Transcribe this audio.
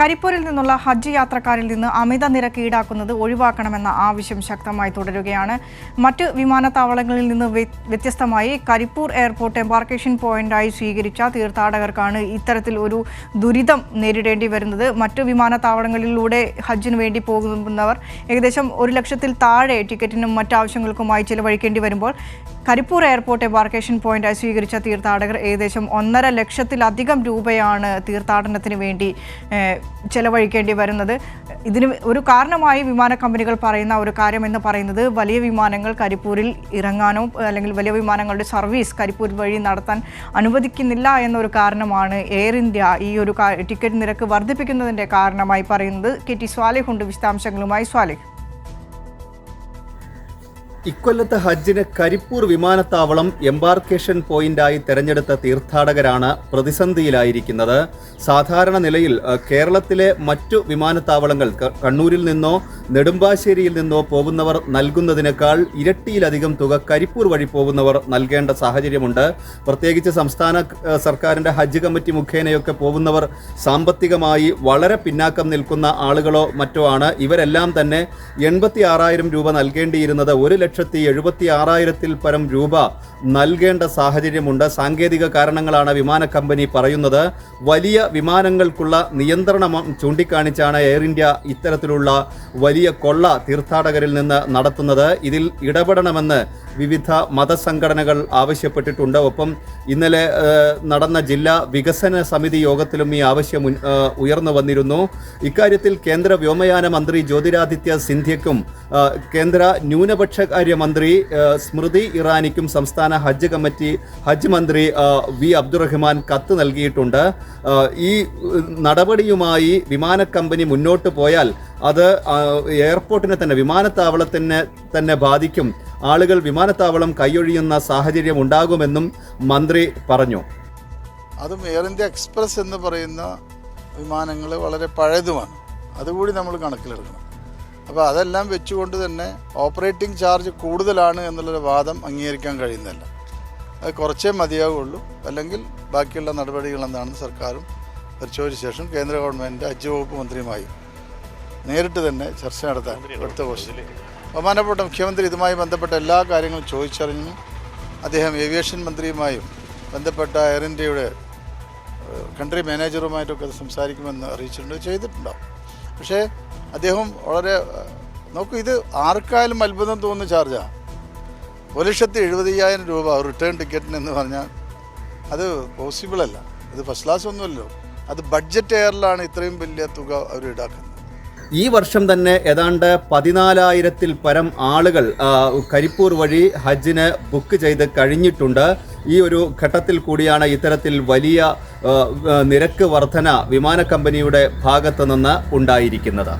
കരിപ്പൂരിൽ നിന്നുള്ള ഹജ്ജ് യാത്രക്കാരിൽ നിന്ന് അമിത നിരക്ക് ഈടാക്കുന്നത് ഒഴിവാക്കണമെന്ന ആവശ്യം ശക്തമായി തുടരുകയാണ്. മറ്റ് വിമാനത്താവളങ്ങളിൽ നിന്ന് വ്യ- വ്യത്യസ്തമായി കരിപ്പൂർ എയർപോർട്ട് എംബാർക്കേഷൻ പോയിന്റായി സ്വീകരിച്ച തീർത്ഥാടകർക്കാണ് ഇത്തരത്തിൽ ഒരു ദുരിതം നേരിടേണ്ടി വരുന്നത്. മറ്റു വിമാനത്താവളങ്ങളിലൂടെ ഹജ്ജിന് വേണ്ടി പോകുന്നവർ ഏകദേശം ഒരു ലക്ഷത്തിൽ താഴെ ടിക്കറ്റിനും മറ്റാവശ്യങ്ങൾക്കുമായി ചിലവഴിക്കേണ്ടി വരുമ്പോൾ കരിപ്പൂർ എയർപോർട്ട് എംബാർക്കേഷൻ പോയിന്റായി സ്വീകരിച്ച തീർത്ഥാടകർ ഏകദേശം ഒന്നര ലക്ഷത്തിലധികം രൂപയാണ് തീർത്ഥാടനത്തിന് വേണ്ടി ചെലവഴിക്കേണ്ടി വരുന്നത്. ഇതിന് ഒരു കാരണമായി വിമാന കമ്പനികൾ പറയുന്ന ഒരു കാര്യം എന്ന് പറയുന്നത് വലിയ വിമാനങ്ങൾ കരിപ്പൂരിൽ ഇറങ്ങാനോ അല്ലെങ്കിൽ വലിയ വിമാനങ്ങളുടെ സർവീസ് കരിപ്പൂർ വഴി നടത്താൻ അനുവദിക്കുന്നില്ല എന്നൊരു കാരണമാണ് എയർ ഇന്ത്യ ഈ ഒരു ടിക്കറ്റ് നിരക്ക് വർദ്ധിപ്പിക്കുന്നതിന്റെ കാരണമായി പറയുന്നത്. കെ ടി സ്വാലിഹ് ഉണ്ട് വിശദാംശങ്ങളുമായി. സ്വാലിഹ്. ഇക്കൊല്ലത്തെ ഹജ്ജിന് കരിപ്പൂർ വിമാനത്താവളം എംബാർക്കേഷൻ പോയിന്റായി തെരഞ്ഞെടുത്ത തീർത്ഥാടകരാണ് പ്രതിസന്ധിയിലായിരിക്കുന്നത്. സാധാരണ നിലയിൽ കേരളത്തിലെ മറ്റു വിമാനത്താവളങ്ങൾ കണ്ണൂരിൽ നിന്നോ നെടുമ്പാശ്ശേരിയിൽ നിന്നോ പോകുന്നവർ നൽകുന്നതിനേക്കാൾ ഇരട്ടിയിലധികം തുക കരിപ്പൂർ വഴി പോകുന്നവർ നൽകേണ്ട സാഹചര്യമുണ്ട്. പ്രത്യേകിച്ച് സംസ്ഥാന സർക്കാരിന്റെ ഹജ്ജ് കമ്മിറ്റി മുഖേനയൊക്കെ പോകുന്നവർ സാമ്പത്തികമായി വളരെ പിന്നാക്കം നിൽക്കുന്ന ആളുകളോ മറ്റോ ആണ്. ഇവരെല്ലാം തന്നെ എൺപത്തി ആറായിരം രൂപ നൽകേണ്ടിയിരുന്നത് ഒരു ലക്ഷത്തി എഴുപത്തി ആറായിരത്തിൽ പരം രൂപ നൽകേണ്ട സാഹചര്യമുണ്ട്. സാങ്കേതിക കാരണങ്ങളാണ് വിമാന കമ്പനി പറയുന്നത്. വലിയ വിമാനങ്ങൾക്കുള്ള നിയന്ത്രണം ചൂണ്ടിക്കാണിച്ചാണ് എയർ ഇന്ത്യ ഇത്തരത്തിലുള്ള വലിയ കൊള്ള തീർത്ഥാടകരിൽ നിന്ന് നടത്തുന്നത്. ഇതിൽ ഇടപെടണമെന്ന് വിവിധ മതസംഘടനകൾ ആവശ്യപ്പെട്ടിട്ടുണ്ട്. ഒപ്പം ഇന്നലെ നടന്ന ജില്ലാ വികസന സമിതി യോഗത്തിലും ഈ ആവശ്യം ഉയർന്നു വന്നിരുന്നു. ഇക്കാര്യത്തിൽ കേന്ദ്ര വ്യോമയാന മന്ത്രി ജ്യോതിരാദിത്യ സിന്ധ്യക്കും കേന്ദ്ര ന്യൂനപക്ഷകാര്യ മന്ത്രി സ്മൃതി ഇറാനിക്കും സംസ്ഥാന ഹജ്ജ് കമ്മിറ്റി ഹജ്ജ് മന്ത്രി വി. അബ്ദുറഹ്മാൻ കത്ത് നൽകിയിട്ടുണ്ട്. ഈ നടപടിയുമായി വിമാനക്കമ്പനി മുന്നോട്ട് പോയാൽ അത് എയർപോർട്ടിനെ തന്നെ വിമാനത്താവളത്തിനെ തന്നെ ബാധിക്കും. ആളുകൾ വിമാനത്താവളം കൈയൊഴിയുന്ന സാഹചര്യം ഉണ്ടാകുമെന്നും മന്ത്രി പറഞ്ഞു. അതും എയർ ഇന്ത്യ എക്സ്പ്രസ് എന്ന് പറയുന്ന വിമാനങ്ങൾ വളരെ പഴയതുമാണ്. അതുകൂടി നമ്മൾ കണക്കിലെടുക്കണം. അപ്പോൾ അതെല്ലാം വെച്ചുകൊണ്ട് തന്നെ ഓപ്പറേറ്റിംഗ് ചാർജ് കൂടുതലാണ് എന്നുള്ളൊരു വാദം അംഗീകരിക്കാൻ കഴിയുന്നില്ല. അത് കുറച്ചേ മതിയാവുള്ളൂ. അല്ലെങ്കിൽ ബാക്കിയുള്ള നടപടികൾ എന്താണെന്ന് സർക്കാരും പരിശോധിച്ച ശേഷം കേന്ദ്ര ഗവൺമെന്റ് ഹജ്ജ് വകുപ്പ് മന്ത്രിയുമായും നേരിട്ട് തന്നെ ചർച്ച നടത്താൻ അടുത്ത ക്വസ്റ്റ്യൻ ബഹുമാനപ്പെട്ട മുഖ്യമന്ത്രി ഇതുമായി ബന്ധപ്പെട്ട എല്ലാ കാര്യങ്ങളും ചോദിച്ചറിഞ്ഞു അദ്ദേഹം ഏവിയേഷൻ മന്ത്രിയുമായും ബന്ധപ്പെട്ട എയർ ഇന്ത്യയുടെ കൺട്രി മാനേജറുമായിട്ടൊക്കെ സംസാരിക്കുമെന്ന് അറിയിച്ചിട്ടുണ്ട് ചെയ്തിട്ടുണ്ടാവും. പക്ഷേ അദ്ദേഹം വളരെ നോക്കൂ ഇത് ആർക്കായാലും അത്ഭുതം തോന്നുന്ന ചാർജാണ് ഒരു ലക്ഷത്തി എഴുപതിയായിരം രൂപ റിട്ടേൺ ടിക്കറ്റിന് എന്ന് പറഞ്ഞാൽ അത് പോസിബിൾ അല്ല. ഫസ്റ്റ് ക്ലാസ് ഒന്നുമല്ലോ. അത് ബഡ്ജറ്റ് എയറിലാണ് ഇത്രയും വലിയ തുക അവർ ഈടാക്കുന്നത്. ഈ വർഷം തന്നെ ഏതാണ്ട് പതിനാലായിരത്തിൽ പരം ആളുകൾ കരിപ്പൂർ വഴി ഹജ്ജിന് ബുക്ക് ചെയ്ത് കഴിഞ്ഞിട്ടുണ്ട്. ഈ ഒരു ഘട്ടത്തിൽ കൂടിയാണ് ഇത്തരത്തിൽ വലിയ നിരക്ക് വർധന വിമാന കമ്പനിയുടെ ഭാഗത്തു നിന്ന് ഉണ്ടായിരിക്കുന്നത്.